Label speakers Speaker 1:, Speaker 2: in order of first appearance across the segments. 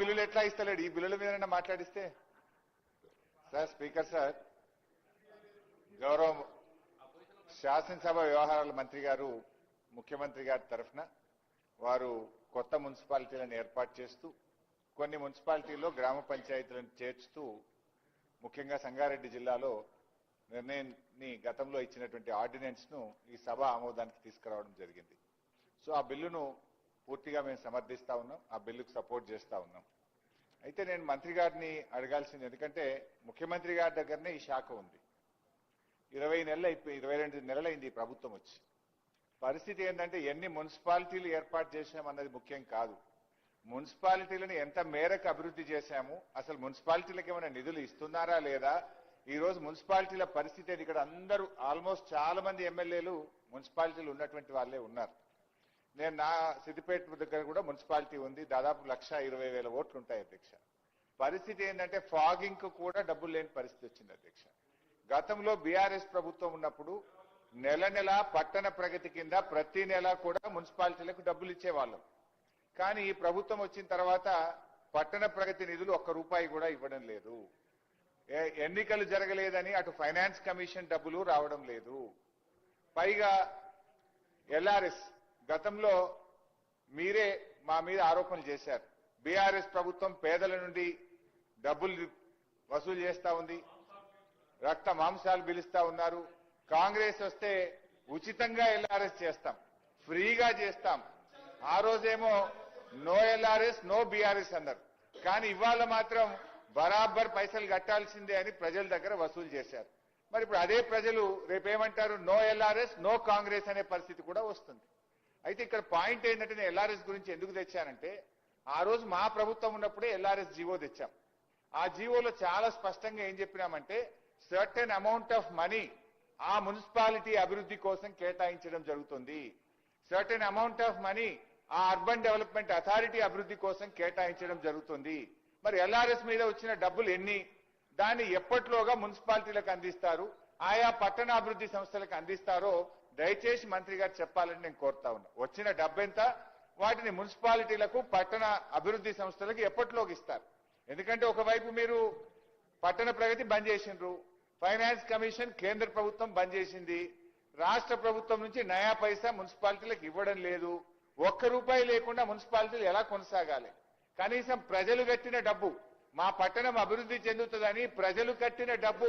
Speaker 1: బిల్లులు ఎట్లా ఇస్తలేడు? ఈ బిల్లుల మీద మాట్లాడిస్తే. సార్ స్పీకర్ సార్ గౌరవం శాసనసభ వ్యవహారాల మంత్రి గారు ముఖ్యమంత్రి గారి తరఫున వారు కొత్త మున్సిపాలిటీలను ఏర్పాటు చేస్తూ కొన్ని మున్సిపాలిటీల్లో గ్రామ పంచాయతీలను చేర్చుతూ ముఖ్యంగా సంగారెడ్డి జిల్లాలో నిర్ణయాన్ని గతంలో ఇచ్చినటువంటి ఆర్డినెన్స్ను ఈ సభ ఆమోదానికి తీసుకురావడం జరిగింది. సో ఆ బిల్లును పూర్తిగా మేము సమర్థిస్తా ఉన్నాం ఆ బిల్లుకు సపోర్ట్ చేస్తా ఉన్నాం. అయితే నేను మంత్రి గారిని అడగాల్సింది ఎందుకంటే ముఖ్యమంత్రి గారి దగ్గరనే ఈ శాఖ ఉంది. ఇరవై నెలలు అయిపోయి ఇరవై రెండు నెలలైంది ప్రభుత్వం వచ్చి. పరిస్థితి ఏంటంటే ఎన్ని మున్సిపాలిటీలు ఏర్పాటు చేశామన్నది ముఖ్యం కాదు. మున్సిపాలిటీలను ఎంత మేరకు అభివృద్ధి చేశాము అసలు మున్సిపాలిటీలకు ఏమైనా నిధులు ఇస్తున్నారా లేదా ఈ రోజు మున్సిపాలిటీల పరిస్థితి ఇక్కడ అందరూ ఆల్మోస్ట్ చాలా మంది ఎమ్మెల్యేలు మున్సిపాలిటీలు ఉన్నటువంటి వాళ్ళే ఉన్నారు. నేను నా సిద్దిపేట దగ్గర కూడా మున్సిపాలిటీ ఉంది. దాదాపు లక్ష ఇరవై వేల ఓట్లు ఉంటాయి అధ్యక్ష. పరిస్థితి ఏంటంటే ఫాగింగ్కు కూడా డబ్బులు లేని పరిస్థితి వచ్చింది అధ్యక్ష. గతంలో బీఆర్ఎస్ ప్రభుత్వం ఉన్నప్పుడు నెల నెల పట్టణ ప్రగతి కింద ప్రతి నెల కూడా మున్సిపాలిటీలకు డబ్బులు ఇచ్చేవాళ్ళం. కానీ ఈ ప్రభుత్వం వచ్చిన తర్వాత పట్టణ ప్రగతి నిధులు ఒక్క రూపాయి కూడా ఇవ్వడం లేదు. ఏ- ఎన్నికలు జరగలేదని అటు ఫైనాన్స్ కమిషన్ డబ్బులు రావడం లేదు. పైగా ఎల్ఆర్ఎస్ గతంలో మీరే మా మీద ఆరోపణలు చేశారు. బీఆర్ఎస్ ప్రభుత్వం పేదల నుండి డబ్బులు వసూలు చేస్తా ఉంది రక్త మాంసాలు పిలుస్తా ఉన్నారు. కాంగ్రెస్ వస్తే ఉచితంగా ఎల్ఆర్ఎస్ చేస్తాం ఫ్రీగా చేస్తాం. ఆ రోజేమో నో ఎల్ఆర్ఎస్ నో బీఆర్ఎస్ అన్నారు. కానీ ఇవాళ మాత్రం బరాబర్ పైసలు కట్టాల్సిందే అని ప్రజల దగ్గర వసూలు చేశారు. మరి ఇప్పుడు అదే ప్రజలు రేపేమంటారు? నో ఎల్ఆర్ఎస్ నో కాంగ్రెస్ అనే పరిస్థితి కూడా వస్తుంది. అయితే ఇక్కడ పాయింట్ ఏంటంటే నేను ఎల్ఆర్ఎస్ గురించి ఎందుకు తెచ్చానంటే ఆ రోజు మా ప్రభుత్వం ఉన్నప్పుడే ఎల్ఆర్ఎస్ జీవో తెచ్చాం. ఆ జీవోలో చాలా స్పష్టంగా ఏం చెప్పినామంటే సర్టెన్ అమౌంట్ ఆఫ్ మనీ ఆ మున్సిపాలిటీ అభివృద్ధి కోసం కేటాయించడం జరుగుతుంది. సర్టెన్ అమౌంట్ ఆఫ్ మనీ ఆ అర్బన్ డెవలప్మెంట్ అథారిటీ అభివృద్ధి కోసం కేటాయించడం జరుగుతుంది. మరి ఎల్ఆర్ఎస్ మీద వచ్చిన డబ్బులు ఎన్ని? దాన్ని ఎప్పట్లోగా మున్సిపాలిటీలకు అందిస్తారు? ఆయా పట్టణాభివృద్ధి సంస్థలకు అందిస్తారో దయచేసి మంత్రి గారు చెప్పాలని నేను కోరుతా ఉన్నా. వచ్చిన డబ్బెంత వాటిని మున్సిపాలిటీలకు పట్టణ అభివృద్ధి సంస్థలకు ఎప్పట్లోకి ఇస్తారు? ఎందుకంటే ఒకవైపు మీరు పట్టణ ప్రగతి బంద్ చేసిండ్రు ఫైనాన్స్ కమిషన్ కేంద్ర ప్రభుత్వం బంద్ చేసింది రాష్ట్ర ప్రభుత్వం నుంచి నయా పైసా మున్సిపాలిటీలకు ఇవ్వడం లేదు ఒక్క రూపాయి లేకుండా మున్సిపాలిటీలు ఎలా కొనసాగాలి? కనీసం ప్రజలు కట్టిన డబ్బు మా పట్టణం అభివృద్ధి చెందుతుందని ప్రజలు కట్టిన డబ్బు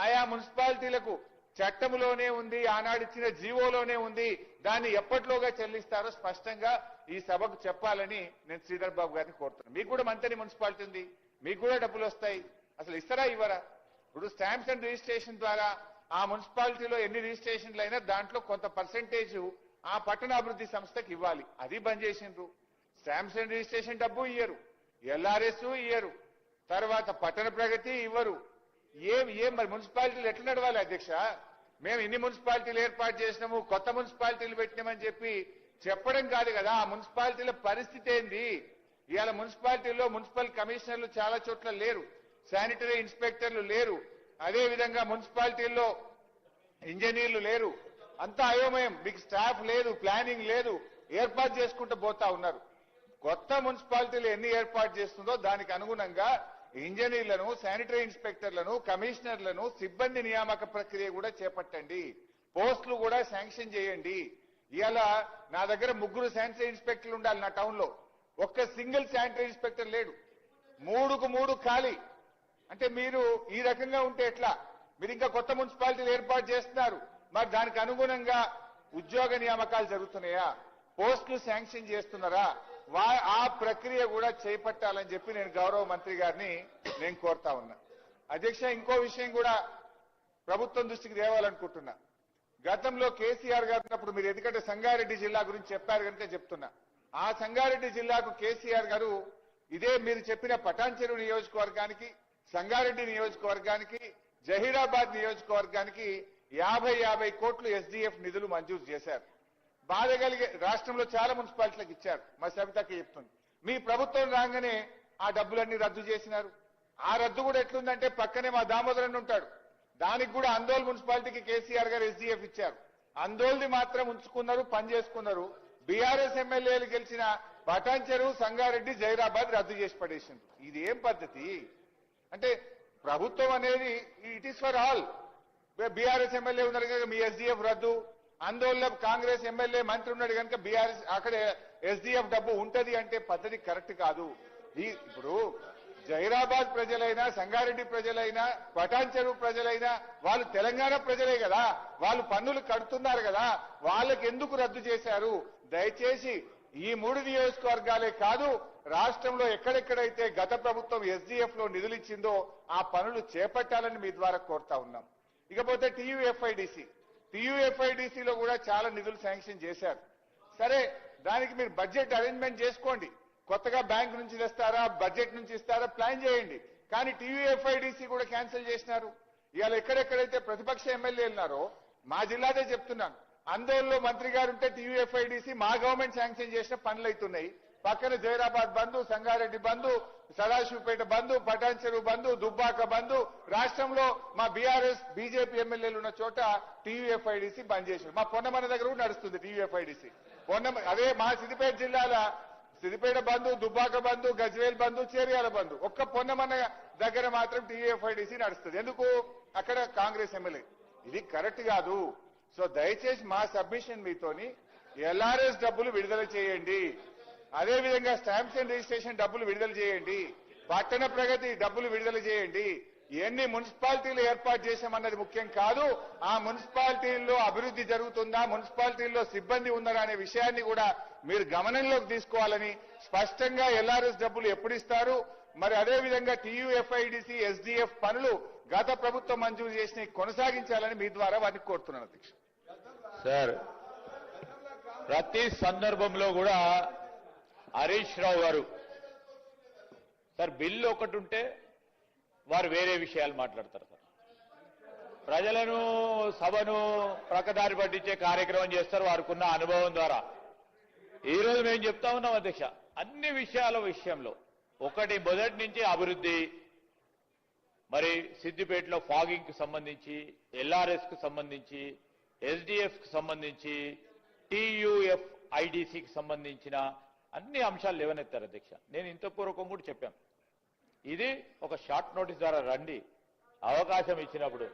Speaker 1: ఆయా మున్సిపాలిటీలకు చట్టంలోనే ఉంది ఆనాడిచ్చిన జీవోలోనే ఉంది. దాన్ని ఎప్పట్లోగా చెల్లిస్తారో స్పష్టంగా ఈ సభకు చెప్పాలని నేను శ్రీధర్ బాబు గారిని కోరుతున్నాను. మీకు కూడా మంతని మున్సిపాలిటీ ఉంది మీకు కూడా డబ్బులు వస్తాయి. అసలు ఇస్తారా ఇవ్వరా? ఇప్పుడు స్టాంప్స్ అండ్ రిజిస్ట్రేషన్ ద్వారా ఆ మున్సిపాలిటీలో ఎన్ని రిజిస్ట్రేషన్లు అయినా దాంట్లో కొంత పర్సెంటేజ్ ఆ పట్టణాభివృద్ధి సంస్థకి ఇవ్వాలి. అది బంద్ చేసిండ్రు. స్టాంప్స్ అండ్ రిజిస్ట్రేషన్ డబ్బు ఇయ్యరు. ఎల్ఆర్ఎస్ ఇయ్యరు. తర్వాత పట్టణ ప్రగతి ఇవ్వరు. ఏం ఏం మరి మున్సిపాలిటీలు ఎట్లా నడవాలి అధ్యక్ష? మేము ఇన్ని మున్సిపాలిటీలు ఏర్పాటు చేసినాము కొత్త మున్సిపాలిటీలు పెట్టినామని చెప్పి చెప్పడం కాదు కదా. ఆ మున్సిపాలిటీల పరిస్థితి ఏంది? ఇవాళ మున్సిపాలిటీల్లో మున్సిపల్ కమిషనర్లు చాలా చోట్ల లేరు శానిటరీ ఇన్స్పెక్టర్లు లేరు అదే విధంగా మున్సిపాలిటీల్లో ఇంజనీర్లు లేరు. అంతా అయోమయం. మీకు స్టాఫ్ లేదు ప్లానింగ్ లేదు ఏర్పాటు చేసుకుంటూ పోతా ఉన్నారు. కొత్త మున్సిపాలిటీలు ఎన్ని ఏర్పాటు చేస్తుందో దానికి అనుగుణంగా ఇంజనీర్లను శానిటరీ ఇన్స్పెక్టర్లను కమిషనర్లను సిబ్బంది నియామక ప్రక్రియ కూడా చేపట్టండి. పోస్టులు కూడా శాంక్షన్ చేయండి. ఇలా నా దగ్గర ముగ్గురు శానిటరీ ఇన్స్పెక్టర్లు ఉండాలి నా టౌన్లో ఒక్క సింగిల్ శానిటరీ ఇన్స్పెక్టర్ లేడు. మూడుకు మూడు ఖాళీ. అంటే మీరు ఈ రకంగా ఉంటే ఎట్లా? మీరు ఇంకా కొత్త మున్సిపాలిటీలు ఏర్పాటు చేస్తున్నారు. మరి దానికి అనుగుణంగా ఉద్యోగ నియామకాలు జరుగుతున్నాయా? పోస్టులు శాంక్షన్ చేస్తున్నారా? ఆ ప్రక్రియ కూడా చేపట్టాలని చెప్పి నేను గౌరవ మంత్రి గారిని నేను కోరుతా ఉన్నా. అధ్యక్ష ఇంకో విషయం కూడా ప్రభుత్వం దృష్టికి తేవాలనుకుంటున్నా. గతంలో కేసీఆర్ గారు ఉన్నప్పుడు మీరు ఎందుకంటే సంగారెడ్డి జిల్లా గురించి చెప్పారు కనుక చెప్తున్నా. ఆ సంగారెడ్డి జిల్లాకు కేసీఆర్ గారు ఇదే మీరు చెప్పిన పటాన్చెరు నియోజకవర్గానికి సంగారెడ్డి నియోజకవర్గానికి జహీరాబాద్ నియోజకవర్గానికి యాభై యాభై కోట్లు ఎస్డీఎఫ్ నిధులు మంజూరు చేశారు. బాధ కలిగే రాష్ట్రంలో చాలా మున్సిపాలిటీలకు ఇచ్చారు. మా సవితకి చెప్తుంది. మీ ప్రభుత్వం రాగానే ఆ డబ్బులన్నీ రద్దు చేసినారు. ఆ రద్దు కూడా ఎట్లుందంటే పక్కనే మా దామోదరన్ ఉంటాడు. దానికి కూడా అందోల్ మున్సిపాలిటీకి కేసీఆర్ గారు ఎస్డీఎఫ్ ఇచ్చారు. అందోల్ది మాత్రం ఉంచుకున్నారు పని చేసుకున్నారు. బీఆర్ఎస్ ఎమ్మెల్యేలు గెలిచిన బటాన్ చెరువు సంగారెడ్డి జైరాబాద్ రద్దు చేసి పడేసింది ఇది ఏం పద్ధతి? అంటే ప్రభుత్వం అనేది it is for all BRS MLA ఉన్నారు కదా మీ ఎస్డీఎఫ్ రద్దు ఆందోళన కాంగ్రెస్ ఎమ్మెల్యే మంత్రి ఉన్నాడు కనుక బీఆర్ఎస్ అక్కడ ఎస్డిఎఫ్ డబ్బు ఉంటది అంటే పద్ధతి కరెక్ట్ కాదు. ఈ ఇప్పుడు జైరాబాద్ ప్రజలైనా సంగారెడ్డి ప్రజలైనా పటాన్ చెరువు ప్రజలైనా వాళ్ళు తెలంగాణ ప్రజలే కదా. వాళ్ళు పన్నులు కడుతున్నారు కదా. వాళ్ళకి ఎందుకు రద్దు చేశారు? దయచేసి ఈ మూడు నియోజకవర్గాలే కాదు రాష్ట్రంలో ఎక్కడెక్కడైతే గత ప్రభుత్వం ఎస్డిఎఫ్లో నిధులు ఇచ్చిందో ఆ పనులు చేపట్టాలని మీ ద్వారా కోరుతా ఉన్నాం. ఇకపోతే టీయూఎఫ్ఐడిసి టీయూఎఫ్ఐడిసిలో కూడా చాలా నిధులు శాంక్షన్ చేశారు. సరే దానికి మీరు బడ్జెట్ అరేంజ్మెంట్ చేసుకోండి. కొత్తగా బ్యాంక్ నుంచి తెస్తారా బడ్జెట్ నుంచి ఇస్తారా ప్లాన్ చేయండి. కానీ టీయూఎఫ్ఐడిసి కూడా క్యాన్సిల్ చేసినారు. ఇవాళ ఎక్కడెక్కడైతే ప్రతిపక్ష ఎమ్మెల్యేలు ఉన్నారో మా జిల్లాదే చెప్తున్నాను. ఆందోళనలో మంత్రి గారు ఉంటే టీయూఎఫ్ఐడిసి మా గవర్నమెంట్ శాంక్షన్ చేసిన పనులు అవుతున్నాయి పక్కన జైరాబాద్ బంధు సంగారెడ్డి బంధు సదాశివపేట బంధు పటాన్ చెరువు బంధు దుబ్బాక బంధు. రాష్ట్రంలో మా బీఆర్ఎస్ బీజేపీ ఎమ్మెల్యేలు ఉన్న చోట టీవీఎఫ్ఐడిసి బంద్ చేశారు. మా పొన్నమన దగ్గర కూడా నడుస్తుంది టీవీఎఫ్ఐడిసి. పొన్నమ అదే మా సిద్దిపేట జిల్లాల సిద్దిపేట బంధు దుబ్బాక బంధు గజ్వేల్ బంధు చేరియాల బంధు. ఒక్క పొన్నమన్న దగ్గర మాత్రం టీవీఎఫ్ఐడిసి నడుస్తుంది. ఎందుకు? అక్కడ కాంగ్రెస్ ఎమ్మెల్యే. ఇది కరెక్ట్ కాదు. సో దయచేసి మా సబ్మిషన్ మీతోని ఎల్ఆర్ఎస్ డబ్బులు విడుదల చేయండి. అదే విధంగా స్టాంప్స్ అండ్ రిజిస్ట్రేషన్ డబ్బులు విడుదల చేయండి. పట్టణ ప్రగతి డబ్బులు విడుదల చేయండి. ఎన్ని మున్సిపాలిటీలు ఏర్పాటు చేశామన్నది ముఖ్యం కాదు. ఆ మున్సిపాలిటీల్లో అభివృద్ధి జరుగుతుందా మున్సిపాలిటీల్లో సిబ్బంది ఉన్నారా అనే విషయాన్ని కూడా మీరు గమనంలోకి తీసుకోవాలని స్పష్టంగా ఎల్ఆర్ఎస్ డబ్బులు ఎప్పుడు ఇస్తారు? మరి అదే విధంగా టీయూఎఫ్ఐడిసి ఎస్డిఎఫ్ పనులు గత ప్రభుత్వం మంజూరు చేసిన కొనసాగించాలని మీ ద్వారా వారిని కోరుతున్నాను అధ్యక్ష.
Speaker 2: సార్ ప్రతి సందర్భంలో కూడా హరీష్ రావు గారు. సార్ బిల్లు ఒకటి ఉంటే వారు వేరే విషయాలు మాట్లాడతారు సార్. ప్రజలను సభను ప్రకదారి పట్టించే కార్యక్రమం చేస్తారు వారికి ఉన్న అనుభవం ద్వారా. ఈ రోజు మేము చెప్తా ఉన్నాం అధ్యక్ష అన్ని విషయాల విషయంలో. ఒకటి మొదటి నుంచి అభివృద్ధి మరి సిద్దిపేటలో ఫాగింగ్కు సంబంధించి ఎల్ఆర్ఎస్కు సంబంధించి ఎస్డిఎఫ్కు సంబంధించి టీయూఎఫ్ ఐడిసికి సంబంధించిన అన్ని అంశాలు లేవనెత్తారు అధ్యక్ష. నేను ఇంత పూర్వకం కూడా చెప్పాను. ఇది ఒక షార్ట్ నోటీస్ ద్వారా రండి. అవకాశం ఇచ్చినప్పుడు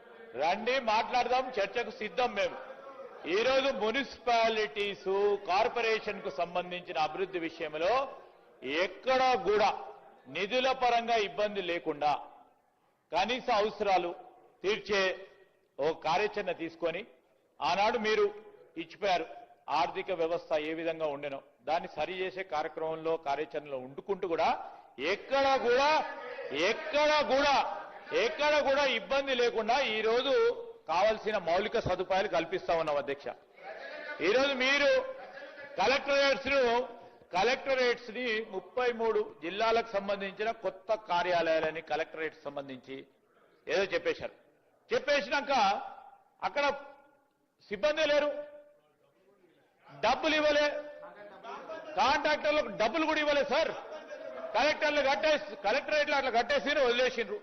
Speaker 2: రండి మాట్లాడదాం చర్చకు సిద్ధం మేము. ఈరోజు మున్సిపాలిటీస్ కార్పొరేషన్కు సంబంధించిన అభివృద్ధి విషయంలో ఎక్కడా కూడా నిధుల పరంగా ఇబ్బంది లేకుండా కనీస అవసరాలు తీర్చే ఓ కార్యాచరణ తీసుకొని ఆనాడు మీరు ఇచ్చిపోయారు. ఆర్థిక వ్యవస్థ ఏ విధంగా ఉండెనో. దాన్ని సరి చేసే కార్యక్రమంలో కార్యాచరణలో ఉండుకుంటూ కూడా ఎక్కడ కూడా ఎక్కడ కూడా ఎక్కడ కూడా ఇబ్బంది లేకుండా ఈరోజు కావలసిన మౌలిక సదుపాయాలు కల్పిస్తా ఉన్నాం అధ్యక్ష. ఈరోజు మీరు కలెక్టరేట్స్ను కలెక్టరేట్స్ని ముప్పై మూడు జిల్లాలకు సంబంధించిన కొత్త కార్యాలయాలని కలెక్టరేట్ సంబంధించి ఏదో చెప్పేశారు. చెప్పేసినాక అక్కడ సిబ్బంది లేరు. డబ్బులు ఇవ్వలే. కాంట్రాక్టర్లకు డబ్బులు కూడా ఇవ్వలేదు సార్. కలెక్టర్లు కట్టేసి కలెక్టరేట్లు అట్లా కట్టేసి వదిలేసిండ్రు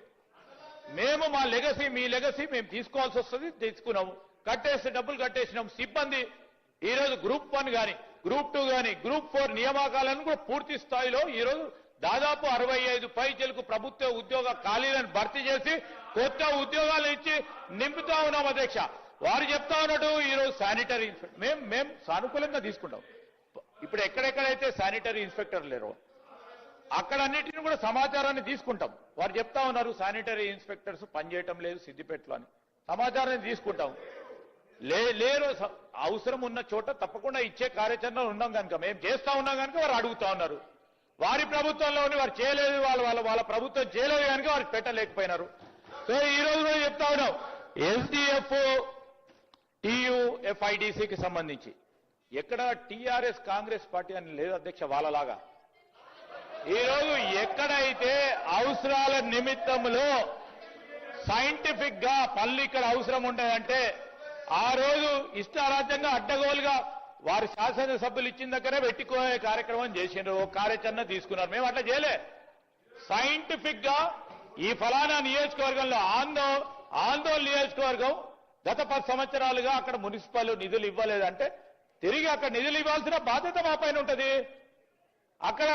Speaker 2: మేము మా లెగసీ మీ లెగసీ మేము తీసుకోవాల్సి వస్తుంది తీసుకున్నాము. కట్టేసి డబ్బులు కట్టేసినాం సిబ్బంది ఈ రోజు గ్రూప్ వన్ కానీ గ్రూప్ టూ కానీ గ్రూప్ ఫోర్ నియామకాలను కూడా పూర్తి స్థాయిలో ఈ రోజు దాదాపు అరవై ఐదు పైచలకు ప్రభుత్వ ఉద్యోగ ఖాళీలను భర్తీ చేసి కొత్త ఉద్యోగాలు ఇచ్చి నింపుతా ఉన్నాం అధ్యక్ష. వారు చెప్తా ఉన్నట్టు ఈ రోజు శానిటరీ మేము మేము సానుకూలంగా తీసుకుంటాం. ఇప్పుడు ఎక్కడెక్కడైతే శానిటరీ ఇన్స్పెక్టర్ లేరో అక్కడ అన్నిటిని కూడా సమాచారాన్ని తీసుకుంటాం. వారు చెప్తా ఉన్నారు శానిటరీ ఇన్స్పెక్టర్స్ పనిచేయటం లేదు సిద్దిపేటలో అని. సమాచారాన్ని తీసుకుంటాం. లే లేరు అవసరం ఉన్న చోట తప్పకుండా ఇచ్చే కార్యాచరణ ఉన్నాం కనుక మేము చేస్తా ఉన్నాం కనుక వారు అడుగుతా ఉన్నారు. వారి ప్రభుత్వంలోని వారు చేయలేదు వాళ్ళ వాళ్ళ వాళ్ళ ప్రభుత్వం చేయలేదు కనుక వారికి పెట్టలేకపోయినారు. సో ఈ రోజు కూడా చెప్తా ఉన్నాం ఎస్డిఎఫ్ టీయుఎఫ్ఐడిసికి సంబంధించి. ఎక్కడ టీఆర్ఎస్ కాంగ్రెస్ పార్టీ అని లేదు అధ్యక్ష వాళ్ళలాగా. ఈ రోజు ఎక్కడైతే అవసరాల నిమిత్తంలో సైంటిఫిక్గా పనులు ఇక్కడ అవసరం ఉంటాయంటే ఆ రోజు ఇష్టారాజ్యంగా అడ్డగోలుగా వారి శాసనసభ్యులు ఇచ్చిన దగ్గరే పెట్టుకునే కార్యక్రమం చేసిండ్రు ఓ కార్యాచరణ తీసుకున్నారు. మేము అట్లా చేయలే. సైంటిఫిక్గా ఈ ఫలానా నియోజకవర్గంలో ఆందో ఆందోళన నియోజకవర్గం గత పది సంవత్సరాలుగా అక్కడ మున్సిపల్ నిధులు ఇవ్వలేదంటే తిరిగి అక్కడ నిధులు ఇవ్వాల్సిన బాధ్యత మా పైన ఉంటుంది. అక్కడ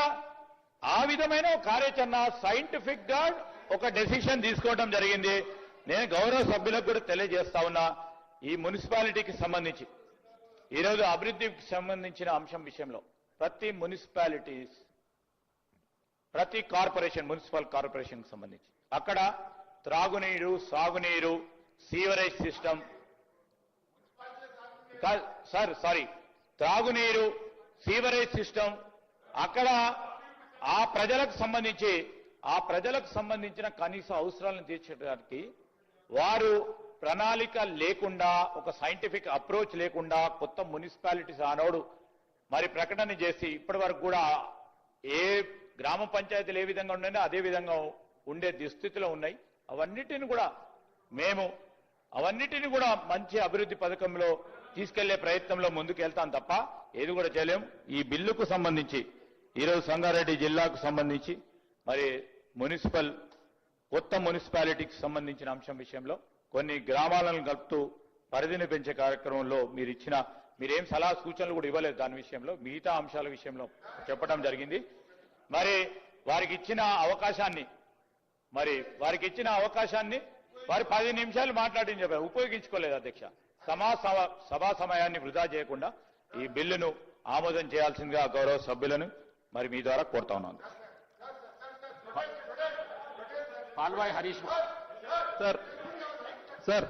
Speaker 2: ఆ విధమైన కార్యాచరణ సైంటిఫిక్గా ఒక డెసిషన్ తీసుకోవడం జరిగింది. నేను గౌరవ సభ్యులకు కూడా తెలియజేస్తా ఉన్నా ఈ మున్సిపాలిటీకి సంబంధించి. ఈరోజు అభివృద్ధికి సంబంధించిన అంశం విషయంలో ప్రతి మున్సిపాలిటీస్ ప్రతి కార్పొరేషన్ మున్సిపల్ కార్పొరేషన్ సంబంధించి. అక్కడ త్రాగునీరు సాగునీరు సీవరేజ్ సిస్టమ్ సార్ సారీ త్రాగునీరు సీవరేజ్ సిస్టమ్ అక్కడ ఆ ప్రజలకు సంబంధించి ఆ ప్రజలకు సంబంధించిన కనీస అవసరాలను తీర్చడానికి వారు ప్రణాళిక లేకుండా ఒక సైంటిఫిక్ అప్రోచ్ లేకుండా కొత్త మున్సిపాలిటీస్ ఆనోడు మరి ప్రకటన చేసి ఇప్పటి వరకు కూడా ఏ గ్రామ పంచాయతీలు ఏ విధంగా ఉన్నాయో అదే విధంగా ఉండే దుస్థితిలో ఉన్నాయి. అవన్నిటిని కూడా మేము అవన్నిటిని కూడా మంచి అభివృద్ధి పథకంలో తీసుకెళ్ళే ప్రయత్నంలో ముందుకు వెళ్తాం తప్ప ఏది కూడా చేయలేం. ఈ బిల్లుకు సంబంధించి ఈరోజు సంగారెడ్డి జిల్లాకు సంబంధించి మరి మున్సిపల్ కొత్త మున్సిపాలిటీకి సంబంధించిన అంశం విషయంలో కొన్ని గ్రామాలను కలుపుతూ పరిధిని పెంచే కార్యక్రమంలో మీరు ఇచ్చిన మీరేం సలహా సూచనలు కూడా ఇవ్వలేదు దాని విషయంలో మిగతా అంశాల విషయంలో చెప్పడం జరిగింది. మరి వారికి ఇచ్చిన అవకాశాన్ని మరి వారికి ఇచ్చిన అవకాశాన్ని వారు పది నిమిషాలు మాట్లాడి చెప్పారు. ఉపయోగించుకోలేదు అధ్యక్ష. సమా సభ- సభా సమయాన్ని వృధా చేయకుండా ఈ బిల్లును ఆమోదం చేయాల్సిందిగా గౌరవ సభ్యులను మరి మీ ద్వారా కోరుతా ఉన్నాను.
Speaker 3: Palvai Harish sir sir